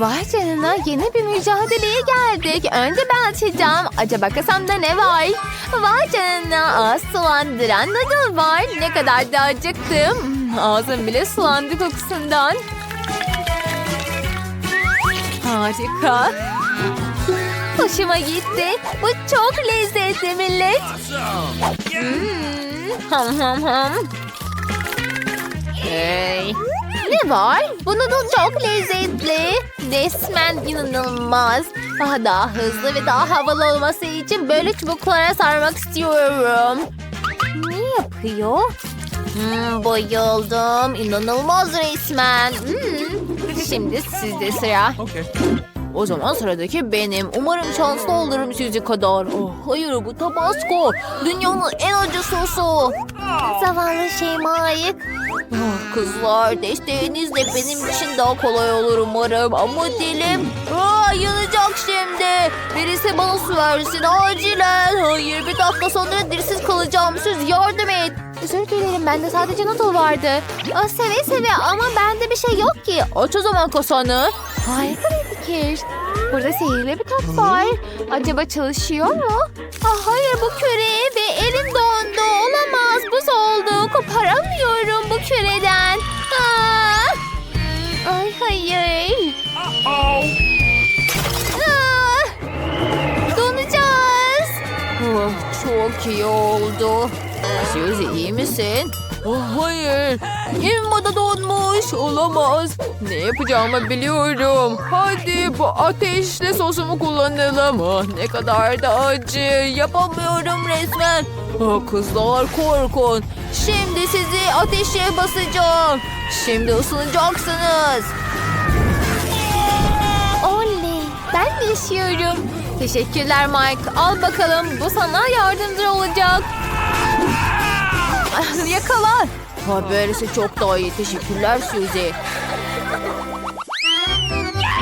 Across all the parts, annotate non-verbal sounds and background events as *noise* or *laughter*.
Vay canına yeni bir mücadeleye geldik. Önce ben açacağım. Acaba kasamda ne var? Vay canına ağız sulandıran noodle var. Ne kadar da acıktım. Ağzım bile sulandı kokusundan. Harika. Hoşuma gitti. Bu çok lezzetli millet. Hmm, ham ham ham. Hey. Ne var? Bu noodle çok lezzetli. Resmen inanılmaz. Daha daha hızlı ve daha havalı olması için böyle çubuklara sarmak istiyorum. Ne yapıyor? Hmm, bayıldım. İnanılmaz resmen. Hmm. Şimdi sizde sıra. Okay. O zaman sıradaki benim. Umarım şanslı olurum sizi kadar. Oh, hayır bu tabasco. Dünyanın en acı sosu. Zavallı Şeyma'yı. Ah, kızlar desteğinizle benim için daha kolay olur umarım. Ama dilim Aa, yanacak şimdi. Birisi bana su versin acilen. Hayır bir dakika sonra dirsiz kalacağım. Siz yardım et. Özür dilerim bende sadece noodle vardı. Aa, seve seve ama bende bir şey yok ki. Aç o zaman kasanı. Harika bir fikir. Burada sihirli bir top var. Acaba çalışıyor mu? Ah, hayır bu küre ve elim dondu. Olamaz buz oldu. Koparamıyorum bu küreden. Ah! Ay hayır. Ah! Donacağız. Oh, çok iyi oldu. Suzy iyi misin? Oh, hayır. Elmada donmuş. Olamaz. Ne yapacağımı biliyorum. Hadi bu ateşli sosumu kullanalım. Ah, ne kadar da acı. Yapamıyorum resmen. Ah, kızlar korkun. Şimdi sizi ateşe basacağım. Şimdi ısınacaksınız. Oley! Ben yaşıyorum. Teşekkürler Mike. Al bakalım. Bu sana yardımcı olacak. Ah, Yakala. Ha, böylesi çok daha iyi. Teşekkürler Suzy.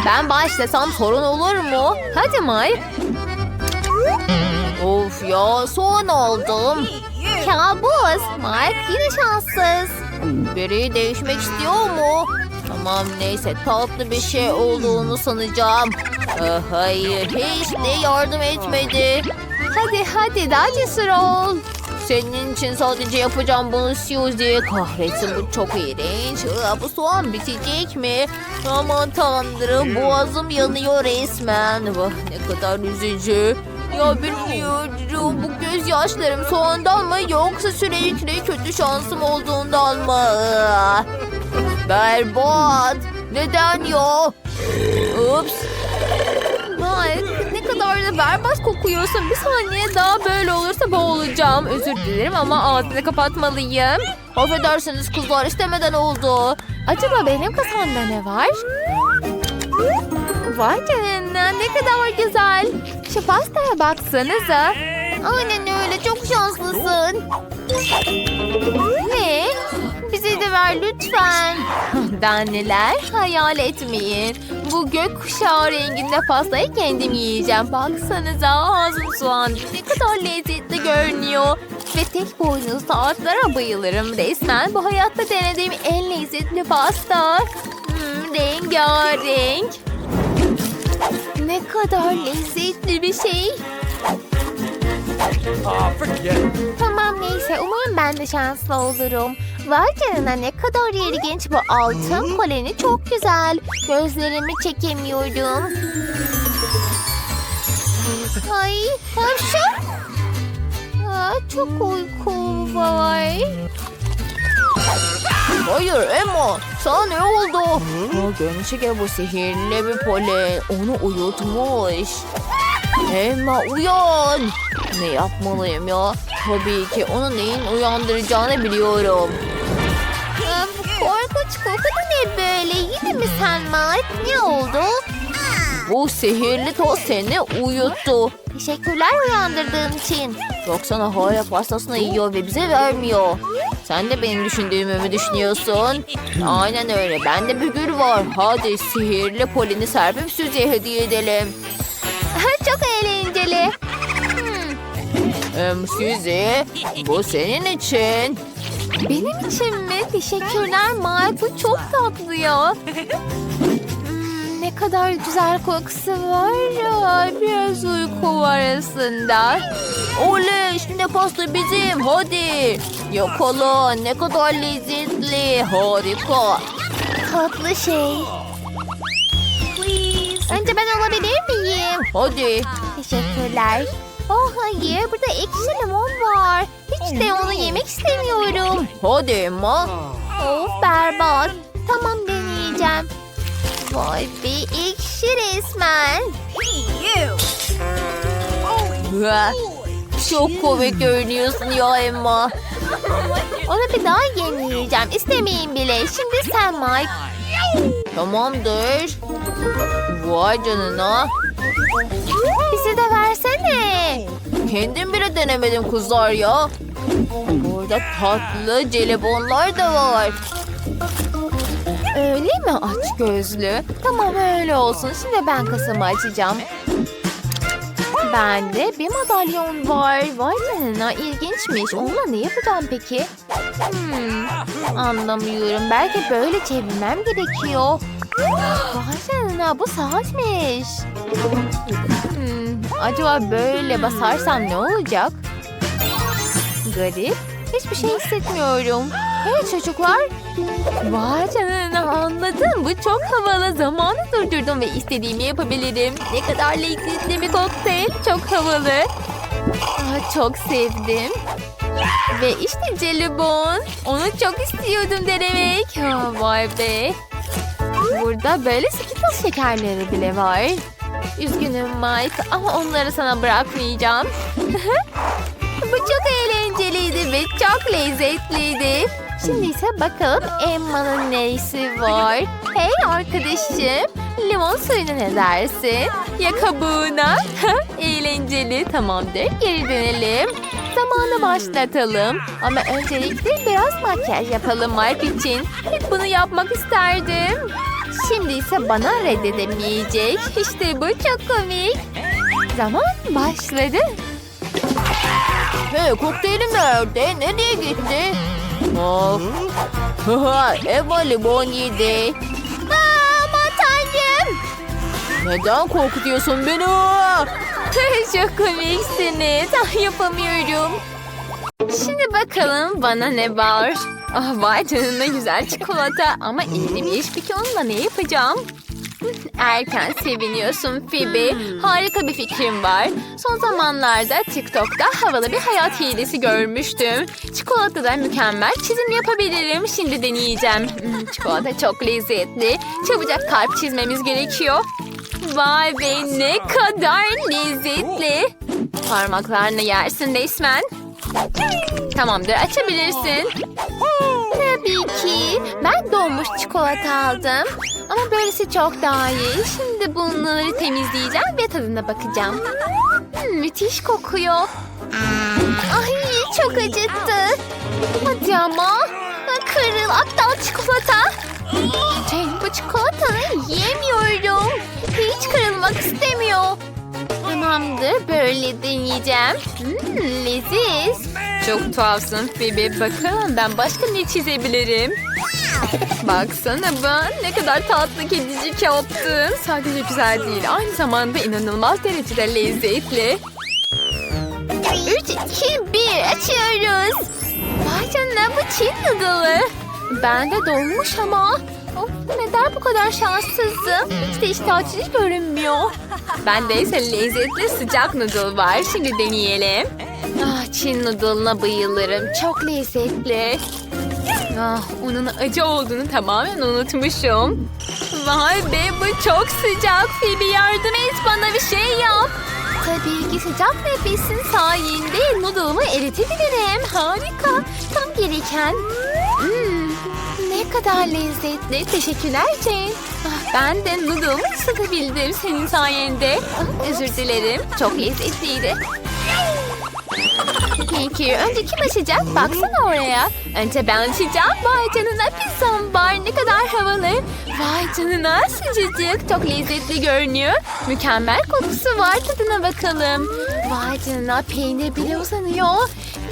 Ben başlasam sorun olur mu? Hadi Mike. Of ya son oldum. Kabus. Mike yine şanssız. Biri değişmek istiyor mu? Tamam neyse tatlı bir şey olduğunu sanacağım. Ah, hayır hiç de yardım etmedi. Hadi hadi daha cesur ol. Senin için sadece yapacağım bunu Suzy. Kahretsin bu çok iğrenç. Aa, bu soğan bitecek mi? Aman tanrım boğazım yanıyor resmen. Vah ne kadar üzücü. Ya bilmiyorum bu gözyaşlarım soğandan mı yoksa sürekli kötü şansım olduğundan mı? Berbat. Neden ya? Ups. Vay ne kadar da berbat kokuyorsun. Bir saniye daha böyle olursa boğulacağım. Özür dilerim ama ağzını kapatmalıyım. Affedersiniz kızlar istemeden oldu. Acaba benim kasamda ne var? Vay canına ne kadar güzel. Şu pastaya baksanıza. Aynen öyle çok şanslısın. Ne? Bize de ver lütfen. *laughs* Daha neler hayal etmeyin. Bu gökkuşağı renginde pastayı kendim yiyeceğim. Baksanıza ağzım soğandı. Ne kadar lezzetli görünüyor. Ve tek boynuzlu atlara bayılırım resmen. Bu hayatta denediğim en lezzetli pasta. Hmm, rengarenk. Ne kadar lezzetli bir şey. Ah, forget. Tamam neyse umarım ben de şanslı olurum. Vay canına ne kadar ilginç bu altın koleni çok güzel. Gözlerimi çekemiyorum. Ay hapşır. Aa, çok uykum var. Hayır Emma sana ne oldu? Aa, Görünüşe bu sihirli bir polen onu uyutmuş. Emma uyan. Ne yapmalıyım ya? Tabii ki onu neyin uyandıracağını biliyorum. Bu korkunç koku da ne böyle? Yine mi sen Mike? Ne oldu? Bu sihirli toz seni uyuttu. Teşekkürler uyandırdığın için. Baksana hala pastasını yiyor ve bize vermiyor. Sen de benim düşündüğümü mü düşünüyorsun? Aynen öyle. Bende bir gül var. Hadi sihirli polini serpip Suzy'ye hediye edelim. Çok eğlenceli. Em, Suzy, bu senin için. Benim için mi? Teşekkürler Mike. Bu çok tatlı ya. Hmm, ne kadar güzel kokusu var. Ay, biraz uyku var aslında. Oley şimdi pasta bizim hadi. Yakala ne kadar lezzetli. Harika. Tatlı şey. Önce ben alabilir miyim? Hadi. Teşekkürler. Oh hayır burada ekşi limon var. Hiç de onu yemek istemiyorum. Hadi Emma. Of berbat. Tamam deneyeceğim. Vay be ekşi resmen. Çok komik görünüyorsun ya Emma. Onu bir daha yemeyeceğim. İstemeyin bile. Şimdi sen Mike. Tamamdır. Vay canına. Bizi de versene. Kendim bile denemedim kızlar ya. Burada tatlı jelibonlar da var. Öyle mi aç gözlü? Tamam öyle olsun. Şimdi ben kasamı açacağım. Bende bir madalyon var. Vay canına ilginçmiş. Onunla ne yapacağım peki? Hmm, anlamıyorum. Belki böyle çevirmem gerekiyor. Vay canına bu saatmiş. Hmm, acaba böyle basarsam ne olacak? Garip. Hiçbir şey hissetmiyorum. Hey çocuklar. Vay canına anladım. Bu çok havalı. Zamanı durdurdum ve istediğimi yapabilirim. Ne kadar lezzetli bir kokteyl. Çok havalı. Aa, çok sevdim. Ve işte jelibon. Onu çok istiyordum denemek. Ha, vay be. Burada böyle Skittles şekerleri bile var. Üzgünüm Mike ama onları sana bırakmayacağım. *laughs* Bu çok eğlenceliydi ve çok lezzetliydi. Şimdi ise bakalım Emma'nın neyisi var. Hey arkadaşım, limon suyuna ne dersin? Ya kabuğuna? *laughs* Eğlenceli, tamamdır. Geri dönelim. Zamanı başlatalım. Ama öncelikle biraz makyaj yapalım Mark için. Hep bunu yapmak isterdim. Şimdi ise bana reddedemeyecek. İşte bu çok komik. Zaman başladı. Hey kokteylim nerede? Nereye gitti? Of. *laughs* Eva limon yedi. Aman tanrım. Neden korkutuyorsun beni? Çok komiksiniz. Ah, yapamıyorum. Şimdi bakalım bana ne var. Ah vay canına güzel çikolata. Ama elimde iş peki onunla ne yapacağım? Erken seviniyorsun Phoebe. Harika bir fikrim var. Son zamanlarda TikTok'ta havalı bir hayat hilesi görmüştüm. Çikolatadan mükemmel çizim yapabilirim. Şimdi deneyeceğim. Hmm, çikolata çok lezzetli. Çabucak kalp çizmemiz gerekiyor. Vay be ne kadar lezzetli. Parmaklarını yersin resmen. Tamamdır açabilirsin. Tabii ki. Ben donmuş çikolata aldım. Ama böylesi çok daha iyi. Şimdi bunları temizleyeceğim ve tadına bakacağım. Hmm, müthiş kokuyor. Ay çok acıttı. Hadi ama. Kırıl Kırılmak istemiyor. Tamamdır böyle deneyeceğim. Hmm, leziz. Çok tuhafsın Phoebe. Bakalım ben başka ne çizebilirim? Baksana ben ne kadar tatlı kedicik yaptım. Sadece güzel değil aynı zamanda inanılmaz derecede lezzetli. 3, 2, 1 açıyoruz. Vay canına bu Çin noodle'ı. Ben de dolmuş ama. Of, neden bu kadar şanssızım? Hiç de iştah açıcı görünmüyor. Bende ise lezzetli sıcak noodle var. Şimdi deneyelim. Ah, Çin noodle'ına bayılırım. Çok lezzetli. Ah, onun acı olduğunu tamamen unutmuşum. Vay be bu çok sıcak. Phoebe yardım et bana bir şey yap. Tabii ki sıcak nefesin sayende noodle'ımı eritebilirim. Harika. Tam gereken. Hmm, ne kadar lezzetli. Teşekkürler Jane. Ben de noodle'ımı ısıtabildim senin sayende. Özür dilerim. Çok lezzetliydi. Peki önce kim açacak? Baksana oraya. Önce ben açacağım. Vay canına pizzam var. Ne kadar havalı. Vay canına sıcacık. Çok lezzetli görünüyor. Mükemmel kokusu var. Tadına bakalım. Vay canına peynir bile uzanıyor.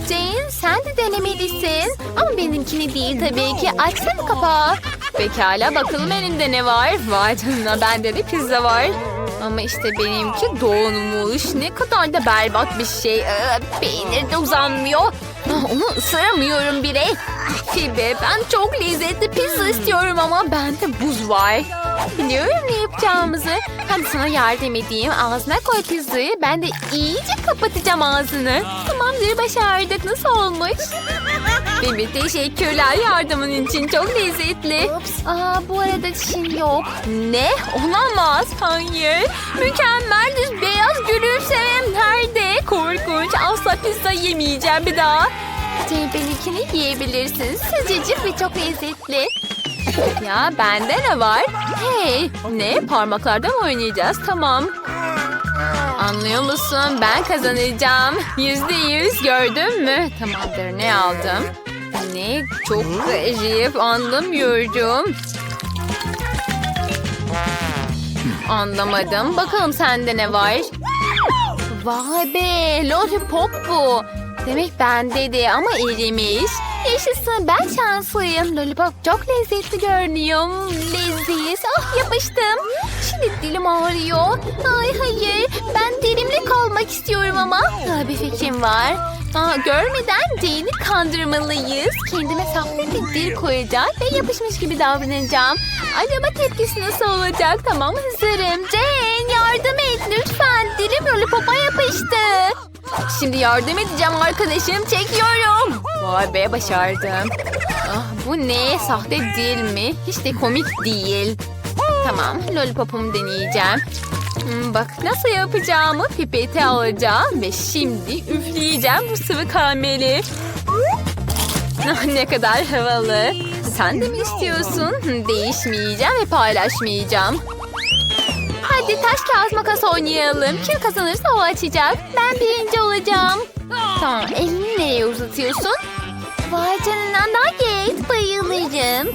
Jane sen de denemelisin. Ama benimkini değil tabii ki. Açsana kapağı. Pekala bakalım elimde ne var? Vay canına bende de pizza var. Ama işte benimki donmuş. Ne kadar da berbat bir şey. Ee, peynir de uzanmıyor. Ah, Onu ısıramıyorum bile. Fibe ben çok lezzetli pizza istiyorum ama bende buz var. Biliyorum ne yapacağımızı. Hadi sana yardım edeyim. Ağzına koy pizzayı. Ben de iyice kapatacağım ağzını. Tamamdır başardık. Nasıl olmuş? Bibi teşekkürler yardımın için. Çok lezzetli. Aa, bu arada çişin yok. Ne? Olamaz. Hayır. Mükemmel düz beyaz gülümsemem nerede? Korkunç. Asla pizza yemeyeceğim bir daha. Ceybelinkini yiyebilirsiniz. Sıcacık ve çok lezzetli. Ya bende ne var? Hey ne parmaklardan mı oynayacağız tamam. Anlıyor musun ben kazanacağım. Yüzde yüz gördün mü? Tamamdır ne aldım? Ne çok garip anlamıyorum. Anlamadım. Bakalım sende ne var? Vay be lollipop bu. Demek bendeydi ama erimiş. Yaşasın ben şanslıyım. Lollipop çok lezzetli görünüyor. Leziz. Ah yapıştım. Şimdi dilim ağrıyor. Ay hayır. Ben dilimle kalmak istiyorum ama. Aa, bir fikrim var. Aa, görmeden Jane'i kandırmalıyız. Kendime sahte bir dil koyacağım ve yapışmış gibi davranacağım. Acaba tepkisi nasıl olacak? Tamam hazırım. Jane yardım et lütfen. Dilim lollipopa yapıştı. Şimdi yardım edeceğim arkadaşım. Çekiyorum. Vay be başardım. Ah, bu ne? Sahte değil mi? Hiç de komik değil. Tamam lollipopumu deneyeceğim. Hmm, Bak nasıl yapacağımı pipete alacağım ve şimdi üfleyeceğim bu sıvı karameli. Ah, ne kadar havalı. Sen de mi istiyorsun? Hmm, Değişmeyeceğim ve paylaşmayacağım. Hadi taş kağıt makas oynayalım. Kim kazanırsa o açacak. Ben birinci olacağım. Tamam elini nereye uzatıyorsun? Vay canına nugget bayılırım.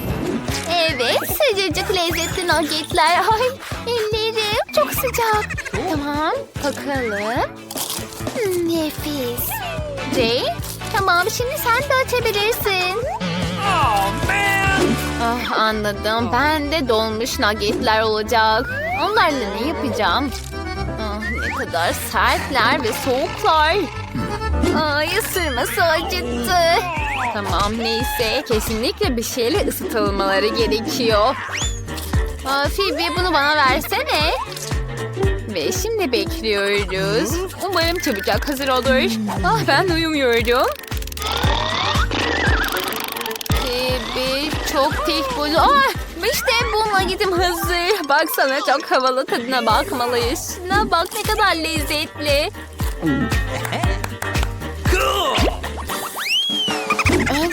Evet sıcacık lezzetli nuggetler. Ay ellerim çok sıcak. Tamam bakalım. Hmm, Nefis. Jane tamam şimdi sen de açabilirsin. Ah anladım. Ben de donmuş nuggetler olacak. Onlarla ne yapacağım? Ah, ne kadar sertler ve soğuklar. Ay ısırması acıttı. Tamam neyse kesinlikle bir şeyle ısıtılmaları gerekiyor. Aa, Phoebe bunu bana versene. Ve şimdi bekliyoruz. Umarım çabucak hazır olur. Ah ben uyumuyorum. Phoebe çok tek boylu. Ah işte bu nagitim hazır. Baksana çok havalı tadına bakmalıyız. Şuna bak ne kadar lezzetli.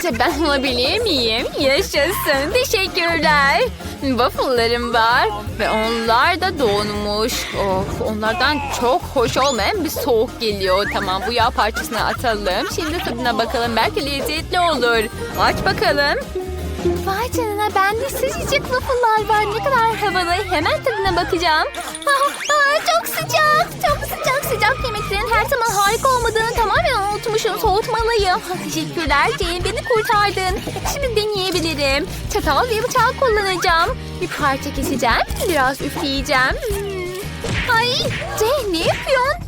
Önce ben olabilir miyim? Yaşasın. Teşekkürler. Waffle'larım var. Ve onlar da donmuş. Of, onlardan çok hoş olmayan bir soğuk geliyor. Tamam bu yağ parçasını atalım. Şimdi tadına bakalım. Belki lezzetli olur. Aç bakalım. Vay canına bende sıcacık waffle'lar var. Ne kadar havalı. Hemen tadına bakacağım. Ah, ah, çok sıcak. Çok sıcak. Sıcak yemeklerin her zaman harika olmadığını tamamen unutmuşum. Soğutmalıyım. Ah, Teşekkürler Jane. Beni kurtardın. Şimdi deneyebilirim. Çatal ve bıçak kullanacağım. Bir parça keseceğim. Biraz üfleyeceğim. Hmm. Ay Jane ne yapıyorsun?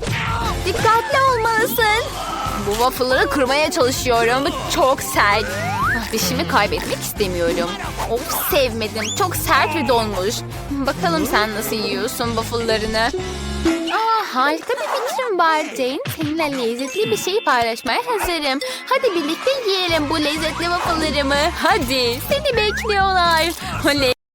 Dikkatli olmalısın. Bu waffle'ları kırmaya çalışıyorum. Çok sert. Dişimi kaybetmek istemiyorum. Of sevmedim. Çok sert ve donmuş. Bakalım sen nasıl yiyorsun waffle'larını. Aa, harika bir fikrim var Jane. Seninle lezzetli bir şey paylaşmaya hazırım. Hadi birlikte yiyelim bu lezzetli waffle'larımı. Hadi seni bekliyorlar. Oley.